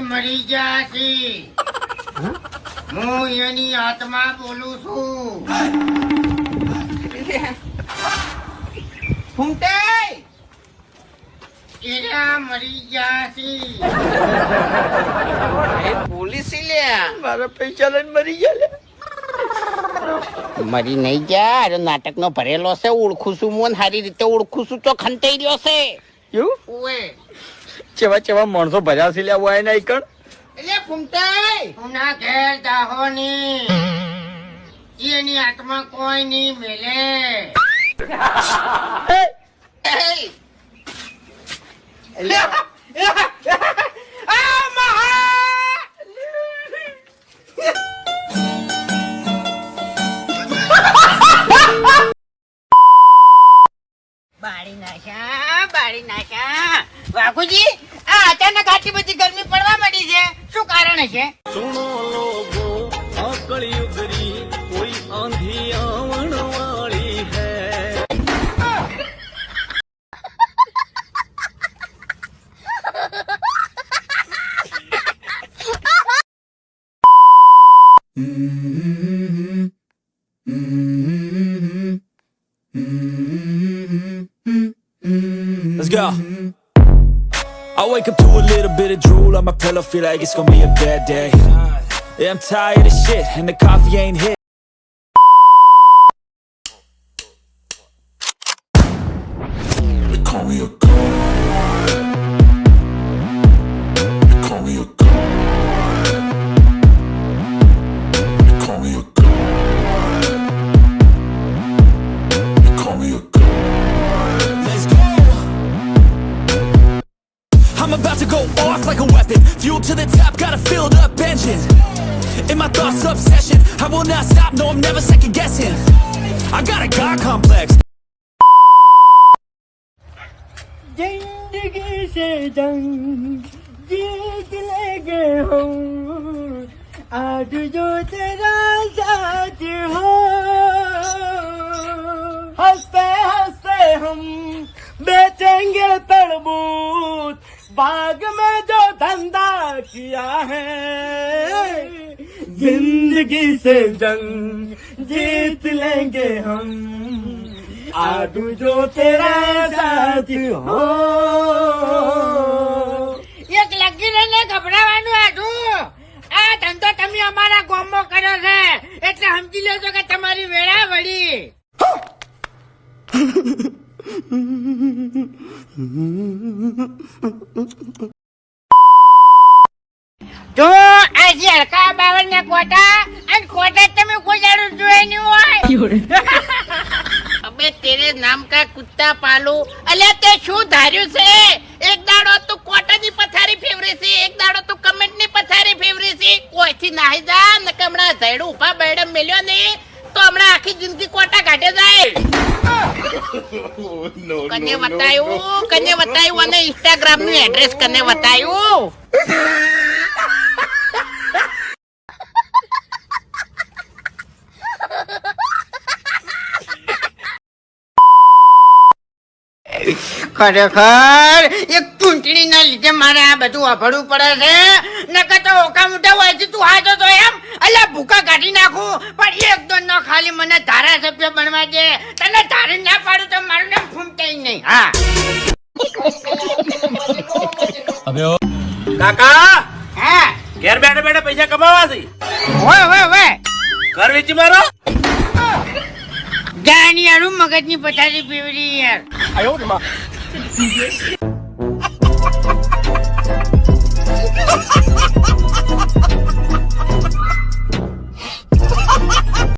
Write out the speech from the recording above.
મરી ગયા છે હું એની આત્મા બોલું છું. ફૂમતે એરા મરી ગયા પોલીસ લ્યા મારા પૈસા લઈને મરી ગયા મરી નહીં ગયા અરે નાટક નો ભરેલો છે ઓળખું છું મોન સારી રીતે ઓળખું છું તો ખંતાઈ રહ્યો છે. એવું? ચેવા ચેવા માણસો ભર્યા છે વાય ના કણ એટલે ફૂમતાઈ. ઉના ઘેર દાહોની એની આત્મા કોઈ નહીં મેલે. નાખ્યા, બાળી નાખ્યા. વાઘુજી, આ અચાનક આટલી બધી ગરમી પડવા મળી છે. શું કારણ છે સુનો લોગો આકળી Let's. I wake up to a little bit of drool on my pillow, feel like it's gonna be a bad day. Yeah, I'm tired of shit, and the coffee ain't hit. They call me a god. They call me a Fuel to the top, got a filled up engine. In my thoughts, obsession. I will not stop, no, I'm never second guessing. I got a God complex. जिंदगी से जंग जीत लेंगे हम आज जो तेरा साथ हो हंसते हंसते हम बेचेंगे तरबूज बाग में जो धंधा किया है जिंदगी से जंग जीत लेंगे हम आडू जो तेरा साथ हो એક લગી રહીને ગભરાવાનું આડું આ ધંધો તમે અમારા ગામમાં કર્યો છે એટલે સમજી લેજો કે તમારી વેળા વળી જો આ હલકા બાવન ના કોટા અને કોટા તમે કોઈ દાડો જોઈ નહીં હોય. અબે તેરે નામ કા કુત્તા પાલુ. અલ્યા તે શું ધાર્યું છે? એક દાડો તું કોટાની પથારી ફેવરે છે એક દાડો તું કમેન્ટની પથારી ફેવરે છે. કોઈથી નાહી જા નકે હમણાં ધૈડું ઊભા બેડમ મેલ્યો ને તો હમણાં આખી જિંદગી કોટા કાઢે જાય. કને બતાયું? કને બતાયું? અને ઇન્સ્ટાગ્રામનું એડ્રેસ કને બતાયું? ખરેખર એક ચૂંટણીના લીધે મારે આ બધું અભડવું પડે છે. નકર તો ઓકા મોટા હોય છે તું હાજો તો એમ. અલ્યા ભૂકા કાઢી નાખું. પણ એક દો ન ખાલી મને ધારાસભ્ય બનવા દે. તને ધારી ના પાડું તો મારું નામ ફૂમતાય નહીં. હા. કાકા હા. ઘેર બેઠા બેઠા પૈસા કમાવા છે? ઓય ઓય ઓય ઘર વેચી મારો? જાની યાર મગજની પથારી પીવડી યાર.